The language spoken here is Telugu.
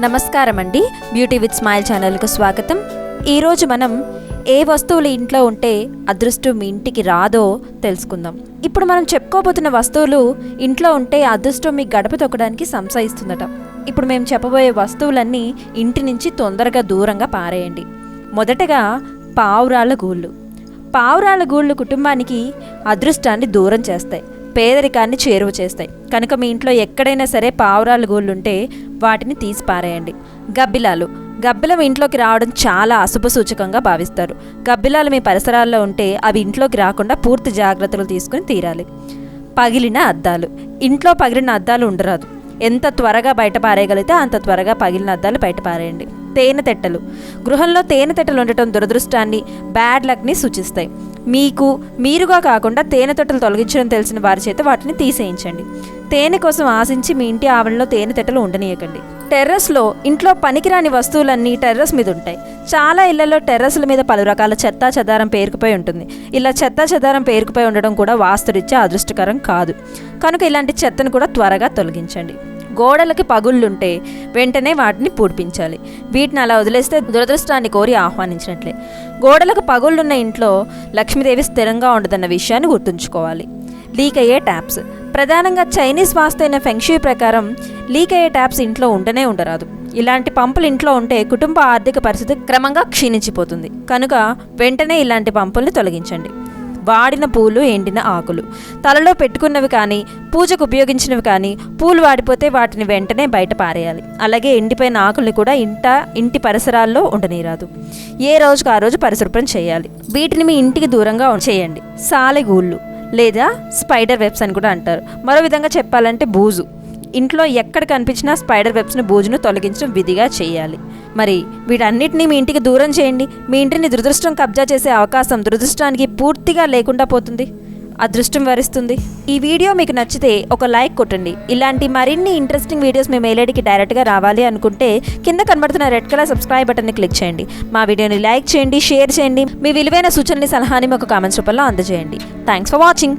నమస్కారం అండి బ్యూటీ విత్ స్మైల్ ఛానల్కు స్వాగతం. ఈరోజు మనం ఏ వస్తువులు ఇంట్లో ఉంటే అదృష్టం మీ ఇంటికి రాదో తెలుసుకుందాం. ఇప్పుడు మనం చెప్పుకోబోతున్న వస్తువులు ఇంట్లో ఉంటే అదృష్టం మీ గడప తొక్కడానికి సంశయిస్తుందట. ఇప్పుడు మేము చెప్పబోయే వస్తువులన్నీ ఇంటి నుంచి తొందరగా దూరంగా పారేయండి. మొదటగా పావురాల గూళ్ళు. పావురాల గూళ్ళు కుటుంబానికి అదృష్టాన్ని దూరం చేస్తాయి. పేదరికాన్ని చేరువ చేస్తాయి. కనుక మీ ఇంట్లో ఎక్కడైనా సరే పావురాల గూళ్ళు ఉంటే వాటిని తీసి పారేయండి. గబ్బిలాలు. గబ్బిలం ఇంట్లోకి రావడం చాలా అశుభ సూచకంగా భావిస్తారు. గబ్బిలాలు మీ పరిసరాల్లో ఉంటే అవి ఇంట్లోకి రాకుండా పూర్తి జాగ్రత్తలు తీసుకుని తీరాలి. పగిలిన అద్దాలు. ఇంట్లో పగిలిన అద్దాలు ఉండరాదు. ఎంత త్వరగా బయట పారేయగలిగితే అంత త్వరగా పగిలిన అద్దాలు బయట పారేయండి. తేనె తెట్టలు. గృహంలో తేనె తెట్టలు ఉండటం దురదృష్టాన్ని బ్యాడ్ లక్ని సూచిస్తాయి. మీకు మీరుగా కాకుండా తేనె తొట్టలు తొలగించడం తెలిసిన వారి చేత వాటిని తీసేయించండి. తేనె కోసం ఆశించి మీ ఇంటి ఆవరణలో తేనె తెట్టలు ఉండనీయకండి. టెర్రస్లో ఇంట్లో పనికిరాని వస్తువులన్నీ టెర్రస్ మీద ఉంటాయి చాలా ఇళ్ళలో టెర్రస్ల మీద పలు రకాల చెత్తా చెదారం పేరుకుపోయి ఉంటుంది. ఇలా చెత్తా చెదారం పేరుకుపోయి ఉండడం కూడా వాస్తురీత్యా అదృష్టకరం కాదు. కనుక ఇలాంటి చెత్తను కూడా త్వరగా తొలగించండి. గోడలకి పగుళ్ళుంటే వెంటనే వాటిని పూడ్పించాలి. వీటిని అలా వదిలేస్తే దురదృష్టాన్ని కోరి ఆహ్వానించినట్లే. గోడలకు పగుళ్ళున్న ఇంట్లో లక్ష్మీదేవి స్థిరంగా ఉండదన్న విషయాన్ని గుర్తుంచుకోవాలి. లీక్ అయ్యే ట్యాప్స్. ప్రధానంగా చైనీస్ వాస్తు అయిన ఫెంక్షూ ప్రకారం లీక్ అయ్యే ట్యాప్స్ ఇంట్లో ఉండనే ఉండరాదు. ఇలాంటి పంపులు ఇంట్లో ఉంటే కుటుంబ ఆర్థిక పరిస్థితి క్రమంగా క్షీణించిపోతుంది. కనుక వెంటనే ఇలాంటి పంపుల్ని తొలగించండి. వాడిన పూలు ఎండిన ఆకులు. తలలో పెట్టుకున్నవి కానీ పూజకు ఉపయోగించినవి కానీ పూలు వాడిపోతే వాటిని వెంటనే బయట పారేయాలి. అలాగే ఎండిపోయిన ఆకుల్ని కూడా ఇంట ఇంటి పరిసరాల్లో ఉండనీరాదు ఏ రోజుకు ఆ రోజు పరిశుభ్రం చేయాలి. వీటిని మీ ఇంటికి దూరంగా చేయండి. సాలెగూళ్ళు. లేదా స్పైడర్ వెబ్స్ అని కూడా అంటారు. మరో విధంగా చెప్పాలంటే బూజు. ఇంట్లో ఎక్కడ కనిపించినా స్పైడర్ వెబ్స్ని బూజును తొలగించడం విధిగా చేయాలి. మరి వీటన్నిటిని మీ ఇంటికి దూరం చేయండి. మీ ఇంటిని దురదృష్టం కబ్జా చేసే అవకాశం దురదృష్టానికి పూర్తిగా లేకుండా పోతుంది. అదృష్టం వరిస్తుంది. ఈ వీడియో మీకు నచ్చితే ఒక లైక్ కొట్టండి. ఇలాంటి మరిన్ని ఇంట్రెస్టింగ్ వీడియోస్ మీ మెయిల్ డైరెక్ట్గా రావాలి అనుకుంటే కింద కనబడుతున్న రెడ్ కలర్ సబ్స్క్రైబ్ బటన్ని క్లిక్ చేయండి. మా వీడియోని లైక్ చేయండి షేర్ చేయండి. మీ విలువైన సూచనని సలహాని మాకు కామెంట్స్ రూపంలో అందజేయండి. Thanks for watching.